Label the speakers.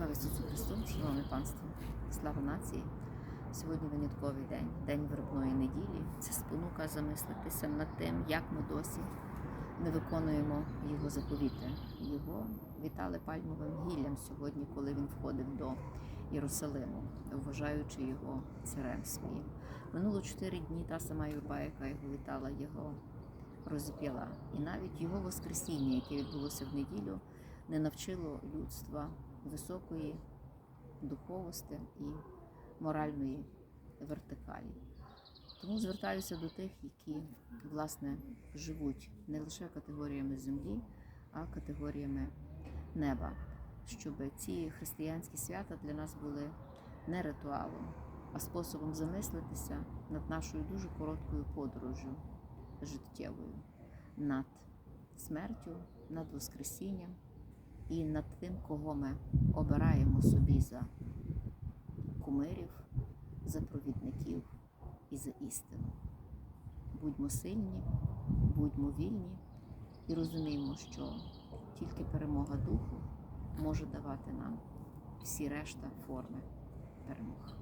Speaker 1: Слава Ісусу Христу, шановне панство, слава нації. Сьогодні винятковий день, день виробної неділі. Це спонука замислитися над тим, як ми досі не виконуємо його заповіти. Його вітали пальмовим гіллям сьогодні, коли він входив до Єрусалиму, вважаючи його царем своїм. Минуло чотири дні та сама юрба, яка його вітала, його розіп'яла. І навіть його Воскресіння, яке відбулося в неділю, не навчило людства високої духовості і моральної вертикалі. Тому звертаюся до тих, які власне живуть не лише категоріями землі, а категоріями неба, щоб ці християнські свята для нас були не ритуалом, а способом замислитися над нашою дуже короткою подорожю життєвою, над смертю, над Воскресінням і над тим, кого ми обираємо собі за кумирів, за провідників і за істину. Будьмо сильні, будьмо вільні і розуміємо, що тільки перемога духу може давати нам всі решта форми перемоги.